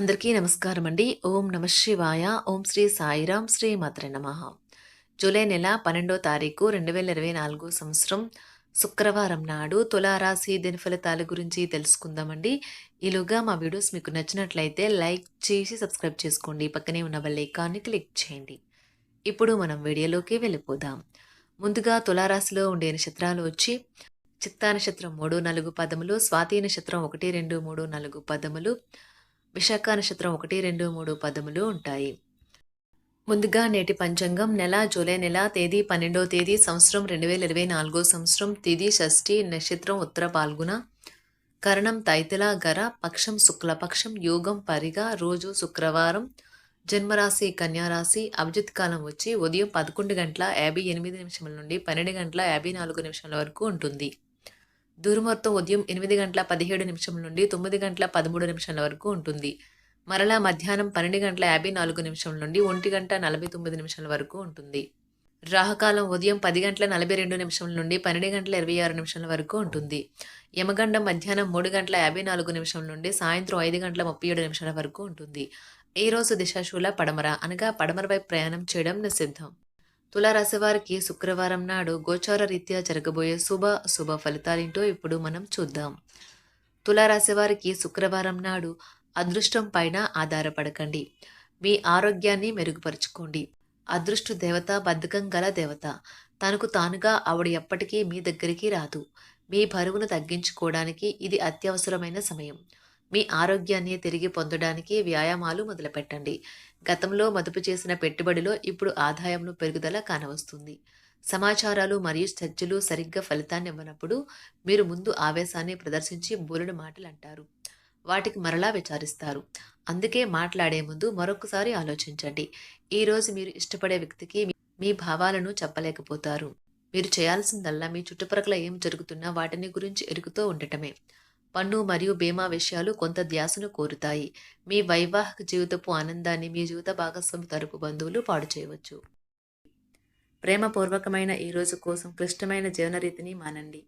అందరికీ నమస్కారం అండి. ఓం నమ శివాయ. ఓం శ్రీ సాయిరాం శ్రీ మాత్ర నమ. జూలై నెల పన్నెండో తారీఖు రెండు వేల ఇరవై నాలుగు సంవత్సరం శుక్రవారం నాడు తులారాశి దిన ఫలితాల గురించి తెలుసుకుందామండి. ఈలోగా మా వీడియోస్ మీకు నచ్చినట్లయితే లైక్ చేసి సబ్స్క్రైబ్ చేసుకోండి. పక్కనే ఉన్న బెల్లైకాన్ని క్లిక్ చేయండి. ఇప్పుడు మనం వీడియోలోకి వెళ్ళిపోదాం. ముందుగా తులారాశిలో ఉండే నక్షత్రాలు వచ్చి చిత్తా నక్షత్రం మూడు నాలుగు పదములు స్వాతి నక్షత్రం ఒకటి రెండు మూడు నాలుగు పదములు విశాఖ నక్షత్రం ఒకటి రెండు మూడు పదములు ఉంటాయి. ముందుగా నేటి పంచాంగం నెల జూలై నెల తేదీ పన్నెండో తేదీ సంవత్సరం రెండు వేల ఇరవై నాలుగో సంవత్సరం తేదీ షష్ఠి నక్షత్రం ఉత్తర పాల్గొన కరణం తైతల గర పక్షం శుక్లపక్షం యోగం పరిగ రోజు శుక్రవారం జన్మరాశి కన్యారాశి అభిజిత్ కాలం వచ్చి ఉదయం పదకొండు గంటల యాభై ఎనిమిది నిమిషముల నుండి పన్నెండు గంటల యాభై నాలుగు నిమిషాల వరకు ఉంటుంది. దుర్ముహూర్తం ఉదయం ఎనిమిది గంటల పదిహేడు నిమిషం నుండి తొమ్మిది గంటల పదమూడు నిమిషాల వరకు ఉంటుంది. మరలా మధ్యాహ్నం పన్నెండు గంటల యాభై నాలుగు నిమిషం నుండి ఒంటి గంట నలభై తొమ్మిది నిమిషాల వరకు ఉంటుంది. రాహకాలం ఉదయం పది గంటల నలభై రెండు నిమిషం నుండి పన్నెండు గంటల ఇరవై ఆరు నిమిషాల వరకు ఉంటుంది. యమగండం మధ్యాహ్నం మూడు గంటల యాభై నాలుగు నిమిషం నుండి సాయంత్రం ఐదు గంటల ముప్పై ఏడు నిమిషాల వరకు ఉంటుంది. ఈ రోజు దిశాశూల పడమర అనగా పడమర వైపు ప్రయాణం చేయడం నిషిద్ధం. తులారాశి వారికి శుక్రవారం నాడు గోచార రీత్యా జరగబోయే శుభ శుభ ఫలితాలేంటో ఇప్పుడు మనం చూద్దాం. తులారాశి వారికి శుక్రవారం నాడు అదృష్టం పైన ఆధారపడకండి. మీ ఆరోగ్యాన్ని మెరుగుపరుచుకోండి. అదృష్ట దేవత బద్ధకం గల దేవత. తనకు తానుగా ఆవిడ ఎప్పటికీ మీ దగ్గరికి రాదు. మీ బరువును తగ్గించుకోవడానికి ఇది అత్యవసరమైన సమయం. మీ ఆరోగ్యాన్ని తిరిగి పొందడానికి వ్యాయామాలు మొదలుపెట్టండి. గతంలో మదుపు చేసిన పెట్టుబడిలో ఇప్పుడు ఆదాయంలో పెరుగుదల కానవస్తుంది. సమాచారాలు మరియు చర్చలు సరిగ్గా ఫలితాన్ని ఇవ్వనప్పుడు మీరు ముందు ఆవేశాన్ని ప్రదర్శించి బోలుడు మాటలు అంటారు. వాటికి మరలా విచారిస్తారు. అందుకే మాట్లాడే ముందు మరొకసారి ఆలోచించండి. ఈరోజు మీరు ఇష్టపడే వ్యక్తికి మీ- భావాలను చెప్పలేకపోతారు. మీరు చేయాల్సిందల్లా మీ చుట్టుపక్కల ఏం జరుగుతున్నా వాటిని గురించి ఎరుగుతూ ఉండటమే. పన్ను మరియు బీమా విషయాలు కొంత ధ్యాసను కోరుతాయి. మీ వైవాహిక జీవితపు ఆనందాన్ని మీ జీవిత భాగస్వామి తరపు బంధువులు పాడు చేయవచ్చు. ప్రేమపూర్వకమైన ఈ రోజు కోసం క్లిష్టమైన జీవనరీతిని మానండి.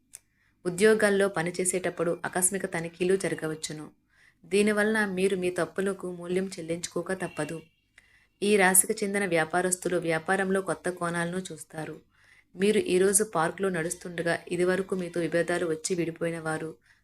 ఉద్యోగాల్లో పనిచేసేటప్పుడు ఆకస్మిక తనిఖీలు జరగవచ్చును. దీనివలన మీరు మీ తప్పులకు మూల్యం చెల్లించుకోక తప్పదు. ఈ రాశికి చెందిన వ్యాపారస్తులు వ్యాపారంలో కొత్త కోణాలను చూస్తారు. మీరు ఈరోజు పార్కులో నడుస్తుండగా ఇదివరకు మీతో విభేదాలు వచ్చి విడిపోయిన వారు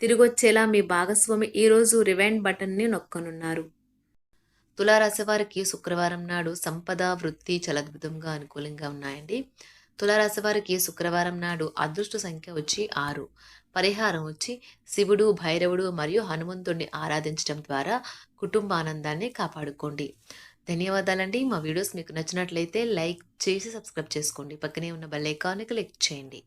తిరిగొచ్చేలా మీ భాగస్వామి ఈరోజు రివైండ్ బటన్ని నొక్కనున్నారు. తులారాశి వారికి శుక్రవారం నాడు సంపద వృత్తి చాలా అద్భుతంగా అనుకూలంగా ఉన్నాయండి. తులారాశి వారికి శుక్రవారం నాడు అదృష్ట సంఖ్య వచ్చి ఆరు. పరిహారం వచ్చి శివుడు భైరవుడు మరియు హనుమంతుడిని ఆరాధించడం ద్వారా కుటుంబ ఆనందాన్ని కాపాడుకోండి. ధన్యవాదాలండి. మా వీడియోస్ మీకు నచ్చినట్లయితే లైక్ చేసి సబ్స్క్రైబ్ చేసుకోండి. పక్కనే ఉన్న బెల్ ఐకాన్ని క్లిక్ చేయండి.